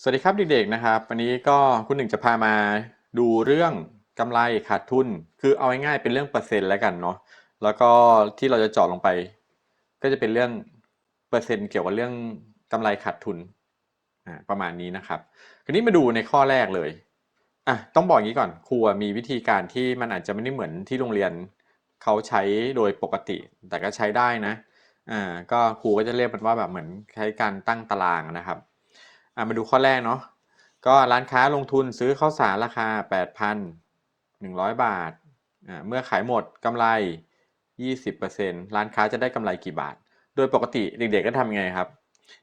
สวัสดีครับเด็กๆนะครับ วันนี้ก็คุณหนึ่งจะพามาดูเรื่องกำไรขาดทุน คือเอาง่ายๆเป็นเรื่องเปอร์เซ็นต์แล้วกันเนาะแล้วก็ที่เราจะเจาะลงไป ก็จะเป็นเรื่องเปอร์เซ็นต์เกี่ยวกับเรื่องกำไรขาดทุนอ่าประมาณนี้นะครับคราวนี้มาดูในข้อแรกเลยอะต้องบอกอย่างนี้ก่อนครูมีวิธีการที่มันอาจจะไม่ได้เหมือนที่โรงเรียนเขาใช้โดยปกติ แต่ก็ใช้ได้นะอ่าก็ครูก็จะเรียกมันว่าแบบเหมือนใช้การตั้งตารางนะครับ อะมาดูข้อแรกเนาะก็ร้านค้าลงทุนซื้อข้าวสารราคา 8,100 บาทอ่าเมื่อขายหมดกำไร 20%ร้านค้าจะได้กำไรกี่บาท โดยปกติเด็กๆก็ทำไงครับ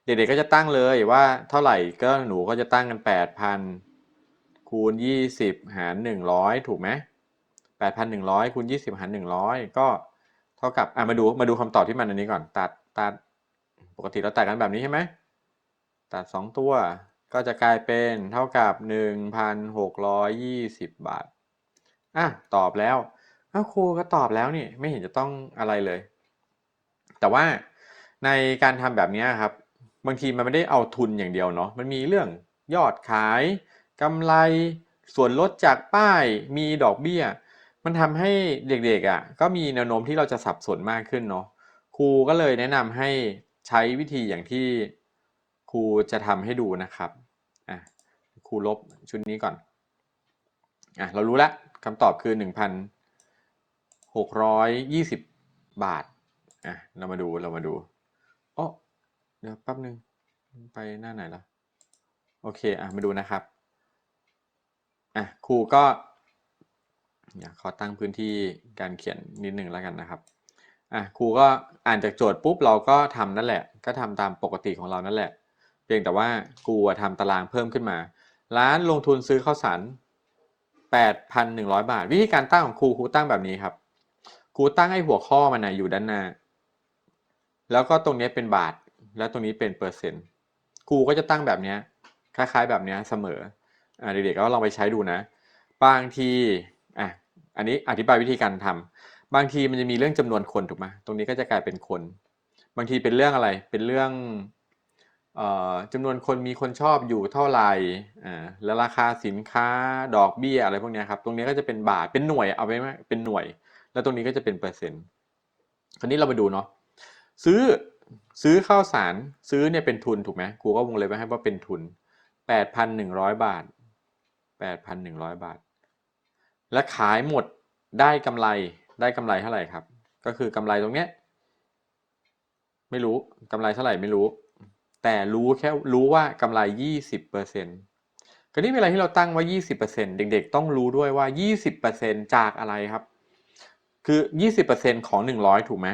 เด็กๆก็จะตั้งเลยว่าเท่าไหร่ก็หนูก็จะตั้งกัน 8,000 คูณ 20 หาร 100 ถูกไหม8,100คูณ20 หาร 100 ก็เท่ากับอะมาดูมาดูคำตอบที่มันอันนี้ก่อนตัดตัดปกติเราตัดกันแบบนี้ใช่ไหม ตัด 2 ตัว ก็จะกลายเป็นเท่ากับ 1,620 บาท อะ ตอบแล้วอ้าวครูก็ตอบแล้วนี่ ไม่เห็นจะต้องอะไรเลย แต่ว่าในการทำแบบนี้ครับ บางทีมันไม่ได้เอาทุนอย่างเดียวเนาะ มันมีเรื่องยอดขายกำไรส่วนลดจากป้ายมีดอกเบี้ย มันทำให้เด็กๆอะ ก็มีแนวโน้มที่เราจะสับสนมากขึ้นเนาะครูก็เลยแนะนำให้ใช้วิธีอย่างที่ รูจะทำให้ดูนะครับอะครูลบชุดนี้ก่อนอะเรารู้แล้วคำตอบคือ 1,620 บาทอะเรามาดูเรามาดูโอ้เดี๋ยวแป๊บนึงไปหน้าไหนละโอเคอะมาดูนะครับอะครูก็อยากขอตั้งพื้นที่การเขียนนิดหนึ่งแล้วกันนะครับอะครูก็อ่านจากโจทย์ปุ๊บเราก็ทำนั่นแหละ ก็ทำตามปกติของเรานั่นแหละ เพียงแต่ว่ากูอะทำตารางเพิ่มขึ้นมา ร้านลงทุนซื้อข้าวสาร8,100 บาท วิธีการตั้งของครูครูตั้งแบบนี้ครับครูตั้งให้หัวข้อมันนะอยู่ด้านหน้า แล้วก็ตรงนี้เป็นบาท แล้วตรงนี้เป็นเปอร์เซ็นต์ครูก็จะตั้งแบบนี้คล้ายๆ แบบนี้เสมออเด็กๆก็ลองไปใช้ดูนะ บางทีอะอันนี้อธิบายวิธีการทำบางทีมันจะมีเรื่องจำนวนคนถูกไหมตรงนี้ก็จะกลายเป็นคน บางทีเป็นเรื่องอะไรเป็นเรื่อง จำนวนคนมีคนชอบอยู่เท่าไหร่แล้วราคาสินค้าดอกเบี้ยอะไรพวกนี้ครับ ตรงนี้ก็จะเป็นบาท เป็นหน่วย เอาไปไหมเป็นหน่วย แล้วตรงนี้ก็จะเป็นเปอร์เซ็นต์ คราวนี้เรามาดูเนาะ ซื้อ ซื้อข้าวสาร ซื้อเนี่ยเป็นทุนถูกไหมครูก็วงเล็บไว้ให้ว่าเป็นทุน 8,100 บาท 8,100 บาท และขายหมด ได้กำไร ได้กำไรเท่าไหร่ครับ ก็คือกำไรตรงเนี้ย ไม่รู้กำไรเท่าไหร่ไม่รู้ แต่รู้แค่รู้ว่ากำไร 20%คราวนี้เวลาที่เราตั้งไว้ 20%เด็กๆ ต้องรู้ด้วยว่า 20%จากอะไรครับ คือ 20%ของ 100 ถูกไหม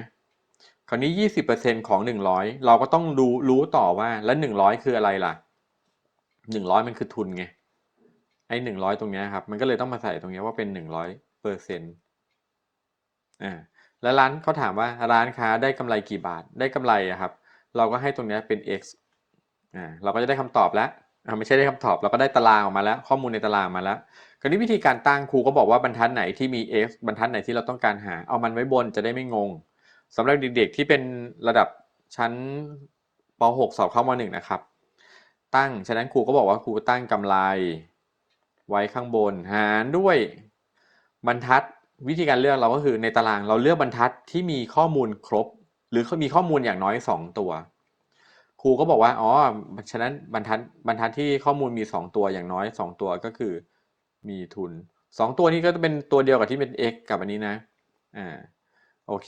คราวนี้ 20%ของ 100 เราก็ต้องรู้รู้ต่อว่าแล้ว 100 คืออะไรล่ะ 100 มันคือทุนไงไอ้100ตรงเนี้ยครับ มันก็เลยต้องมาใส่ตรงเนี้ยว่าเป็น100เปอร์เซ็นต์อ่าแล้วร้านเขาถามว่าร้านค้าได้กำไรกี่บาทได้กำไรอะครับ เราก็ให้ตรงนี้เป็น x อ่าเราก็จะได้คำตอบแล้วอ่าไม่ใช่ได้คำตอบเราก็ได้ตารางออกมาแล้ว ข้อมูลในตารางมาแล้วคราวนี้วิธีการตั้งครูก็บอกว่าบรรทัดไหนที่มี x บรรทัดไหนที่เราต้องการหา เอามันไว้บนจะได้ไม่งงสำหรับเด็กๆที่เป็นระดับชั้นป .6 สอบเข้าม .1 นะครับ ตั้งฉะนั้นครูก็บอกว่าครูตั้งกำไร ไว้ข้างบน หารด้วยบรรทัดวิธีการเลือกเราก็คือในตารางเราเลือกบรรทัดที่มีข้อมูลครบ หรือมีข้อมูลอย่างน้อย2ตัว ครูก็บอกว่า อ๋อ ฉะนั้นบรรทัดบรรทัดที่ข้อมูลมี2ตัวอย่างน้อย2ตัวก็คือ มีทุน2ตัวนี้ก็จะเป็นตัวเดียวกับที่เป็น x กับอันนี้นะ อ่า โอเค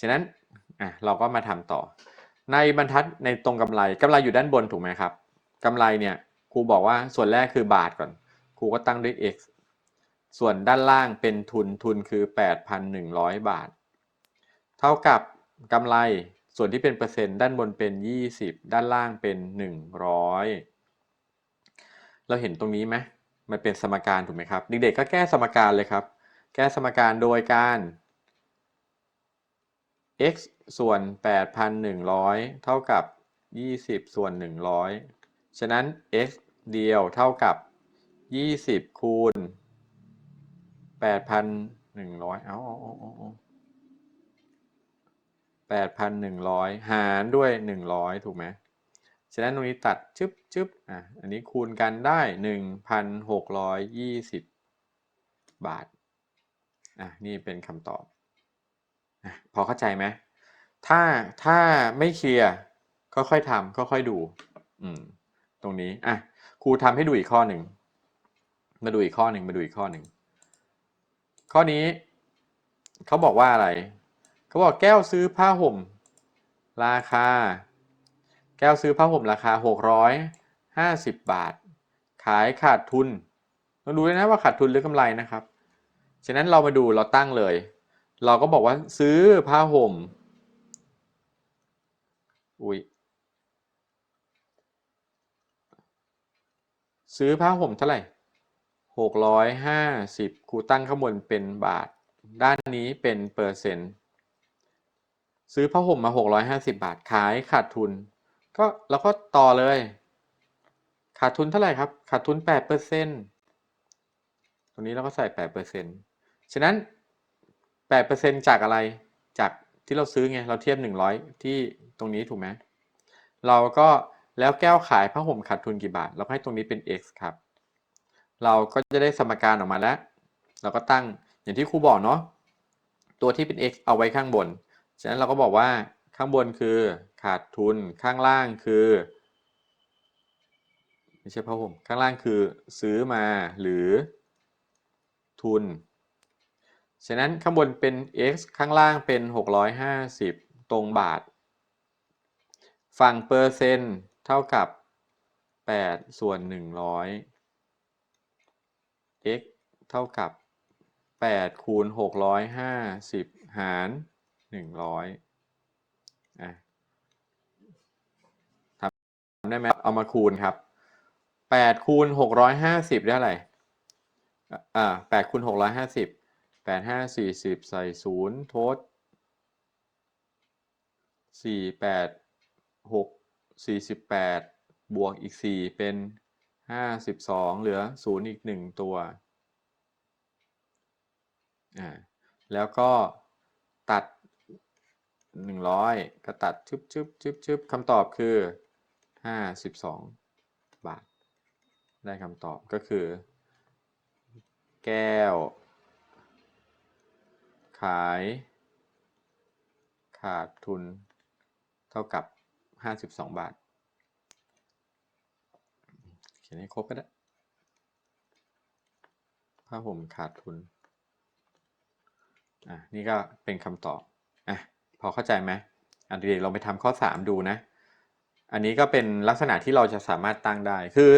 ฉะนั้น อะ เราก็มาทำต่อ ในบรรทัดในตรงกำไรกำไรอยู่ด้านบนถูกไหมครับกำไรเนี่ยครูบอกว่าส่วนแรกคือบาทก่อน ครูก็ตั้งด้วย x ส่วนด้านล่างเป็นทุนทุนคือ 8,100 บาท เท่ากับ กำไรส่วนที่เป็นเปอร์เซ็นต์ด้านบนเป็น 20 ด้านล่างเป็น 100 เราเห็นตรงนี้ไหมมันเป็นสมการถูกไหมครับ เด็กๆก็แก้สมการเลยครับ แก้สมการโดยการ x ส่วน 8,100 เท่ากับ 20 ส่วน 100 ฉะนั้น x เดียวเท่ากับ 20 คูณ 8,100 เอาเอาเอาเอาเอา 8,100 หารด้วย 100 ถูกไหมฉะนั้นตรงนี้ตัดชึบชึบอะอันนี้คูณกันได้หนึ่งพันหกร้อยยี่สิบบาทอะนี่เป็นคำตอบอะพอเข้าใจไหมถ้าถ้าไม่เคลียร์ก็ค่อยทำก็ค่อยดูอืมตรงนี้อะครูทำให้ดูอีกข้อหนึ่งมาดูอีกข้อหนึ่งมาดูอีกข้อหนึ่งข้อนี้เขาบอกว่าอะไร เขาบอกแก้วซื้อผ้าห่ม ราคา แก้วซื้อผ้าห่มราคา 650 บาท ขายขาดทุนเราดูเลยนะว่าขาดทุนหรือกำไรนะครับ ฉะนั้นเรามาดูเราตั้งเลย เราก็บอกว่าซื้อผ้าห่ม อุ้ยซื้อผ้าห่มเท่าไหร่ 650 ครูตั้งข้างบนเป็นบาท ด้านนี้เป็นเปอร์เซ็นต์ ซื้อผ้าห่มมา 650 บาทขายขาดทุน ก็เราก็ต่อเลย ขาดทุนเท่าไหร่ครับ ขาดทุน 8%ตรงนี้เราก็ใส่ 8%ฉะนั้น 8%จากอะไรจากที่เราซื้อไงเราเทียบ 100 ที่ตรงนี้ถูกไหมเราก็แล้วแก้วขายผ้าห่มขาดทุนกี่บาท เราให้ตรงนี้เป็น x ครับ เราก็จะได้สมการออกมาแล้ว เราก็ตั้งอย่างที่ครูบอกเนาะตัวที่เป็น x เอาไว้ข้างบน ฉะนั้นเราก็บอกว่าข้างบนคือขาดทุนข้างล่างคือไม่ใช่ผ้าห่มข้างล่างคือซื้อมาหรือทุน ฉะนั้นข้างบนเป็น x ข้างล่างเป็น 650 ตรงบาท ฝั่งเปอร์เซ็นต์เท่ากับ 8 ส่วน 100 x เท่ากับ 8 คูณ 650 หาร หนึ่งร้อยอทำได้ไหมเอามาคูณครับแปดคูณหกร้อยห้าสิบได้อะไรอ่าแปดคูณหกร้อยห้าสิบแปดห้าสี่สิบใส่ศูนย์ทดสี่แปดหกสี่สิบแปดบวกอีกสี่เป็นห้าสิบสองเหลือศูนย์อีกหนึ่งตัวอ่าแล้วก็ตัด 100ก็ตัดชึบชึบชึบชึบคำตอบคือ52บาท ได้คำตอบก็คือ แก้ว ขาย ขาดทุน เท่ากับ52บาท เขียนให้ครบก็ได้ผ้าห่มขาดทุน อะ นี่ก็เป็นคำตอบ อะ อเข้าใจไหมอันเด็กเราไปทำข้อ 3 ดูนะ อันนี้ก็เป็นลักษณะที่เราจะสามารถตั้งได้ คือ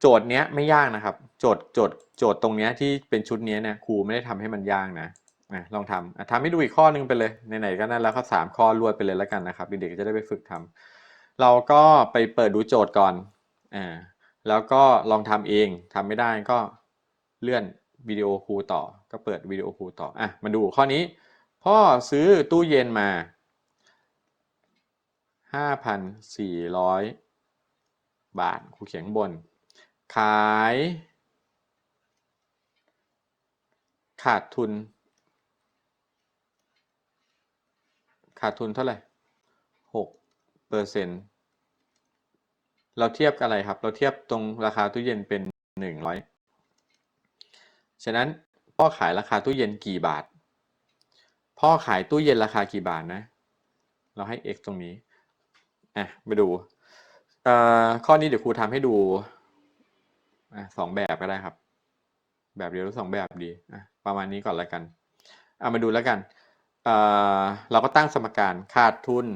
โจทย์เนี้ยไม่ยากนะครับ โจทย์โจทย์โจทย์ตรงเนี้ยที่เป็นชุดเนี้ยเนี่ยครูไม่ได้ทำให้มันยากนะอะลองทำทำให้ดูอีกข้อนึงไปเลยไหนๆก็นั่นแล้วก็สามข้อรวดไปเลยแล้วกันนะครับ เด็กๆจะได้ไปฝึกทำเราก็ไปเปิดดูโจทย์ก่อนอ่าแล้วก็ลองทำเองทำไม่ได้ก็เลื่อนวิดีโอครูต่อ ก็เปิดวิดีโอครูต่ออะมาดูข้อนี้ พ่อซื้อตู้เย็นมา 5,400 บาทครูเขียนบน ขาย ขาดทุน ขาดทุนเท่าไหร่6เปอร์เซ็นต์เราเทียบกับอะไรครับ เราเทียบตรงราคาตู้เย็นเป็น 100 ฉะนั้นพ่อขายราคาตู้เย็นกี่บาท พ่อขายตู้เย็นราคากี่บาทนะ เราให้ x ตรงนี้ อะมาดูเอ่อข้อนี้เดี๋ยวครูทำให้ดูอะสองแบบก็ได้ครับ แบบเดียวหรือสองแบบดีอะประมาณนี้ก่อนแล้วกันเอามาดูแล้วกันเอ่อเราก็ตั้งสมการขาดทุน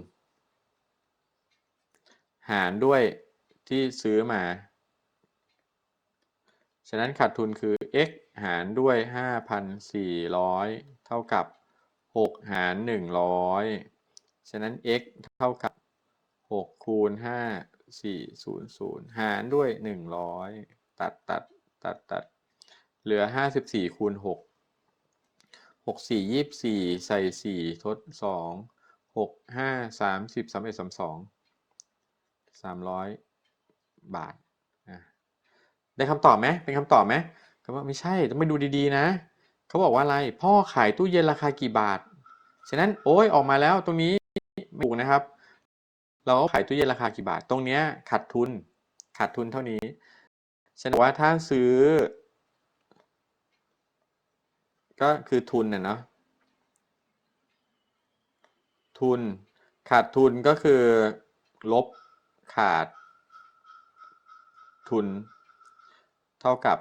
หารด้วยที่ซื้อมา ฉะนั้นขาดทุนคือ x หารด้วย 5,400 เท่ากับ 6 หาร 100 ฉะนั้น x เท่ากับ 6คูณ5 400หารด้วย100ตัดตัดตัดตัดเหลือ54คูณ6 6 4 24ใส่4ทด2 6 5 30 31 32 300บาทอะได้คำตอบไหมเป็นคำตอบไหมเขาบอกไม่ใช่ต้องไปดูดีๆนะเขาบอกว่าอะไรพ่อขายตู้เย็นราคากี่บาท ฉะนั้นโอ้ยออกมาแล้วตรงนี้ถูกนะครับ เราก็ขายตู้เย็นราคากี่บาท ตรงเนี้ยขาดทุน ขาดทุนเท่านี้ฉะนั้นว่าถ้าซื้อ ก็คือทุนน่ะเนาะทุน ขาดทุนก็คือ ลบขาด ทุน เท่ากับ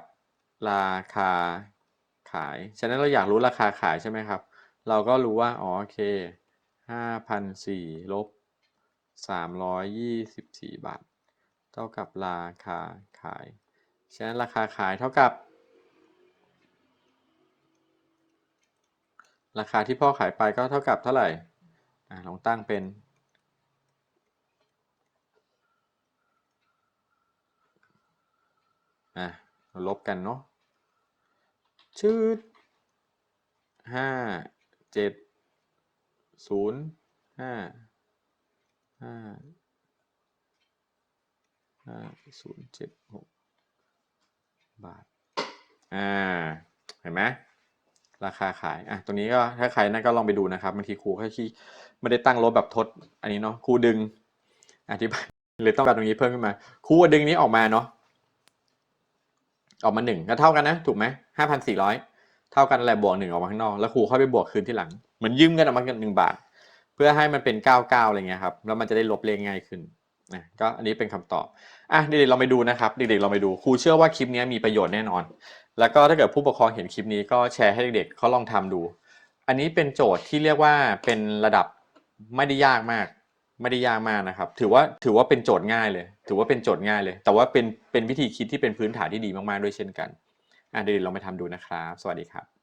ราคาขาย ฉะนั้นเราอยากรู้ราคาขายใช่ไหมครับ เราก็รู้ว่า อ๋อ โอเคห้าพันสี่ลบ สามร้อยยี่สิบสี่บาท เท่ากับราคาขาย ฉะนั้นราคาขายเท่ากับ ราคาที่พ่อขายไปก็เท่ากับเท่าไหร่อลองตั้งเป็น อะลบกันเนาะชืดห้าเจ็ดศูนย์ห้า ห้าห้าศูนย์เจ็ดหกบาท อ่า เห็นไหมราคาขาย อะตรงนี้ก็ถ้าใครนั่นก็ลองไปดูนะครับบางทีครูแค่ขี้ไม่ได้ตั้งลบแบบทด อันนี้เนาะ ครูดึง อธิบายเลยต้องการตรงนี้เพิ่มขึ้นมา ครูดึงนี้ออกมาเนาะ ออกมาหนึ่งก็เท่ากันนะ ถูกไหมห้าพันสี่ร้อย เท่ากันอะไรบวกหนึ่งออกมาข้างนอก แล้วครูค่อยไปบวกคืนที่หลัง เหมือนยืมเงินออกมากันหนึ่งบาท เพื่อให้มันเป็นเก้าเก้าอะไรเงี้ยครับแล้วมันจะได้ลบเลขง่ายขึ้นนะก็อันนี้เป็นคำตอบอะเด็กๆเราไปดูนะครับเด็กๆเราไปดูครูเชื่อว่าคลิปนี้มีประโยชน์แน่นอน แล้วก็ถ้าเกิดผู้ปกครองเห็นคลิปนี้ก็แชร์ให้เด็กๆเขาลองทำดู อันนี้เป็นโจทย์ที่เรียกว่าเป็นระดับไม่ได้ยากมาก ไม่ได้ยากมากนะครับ ถือว่าถือว่าเป็นโจทย์ง่ายเลย ถือว่าเป็นโจทย์ง่ายเลย แต่ว่าเป็นเป็นวิธีคิดที่เป็นพื้นฐานที่ดีมากๆด้วยเช่นกันอะเดี๋ยวเราไปทำดูนะครับ สวัสดีครับ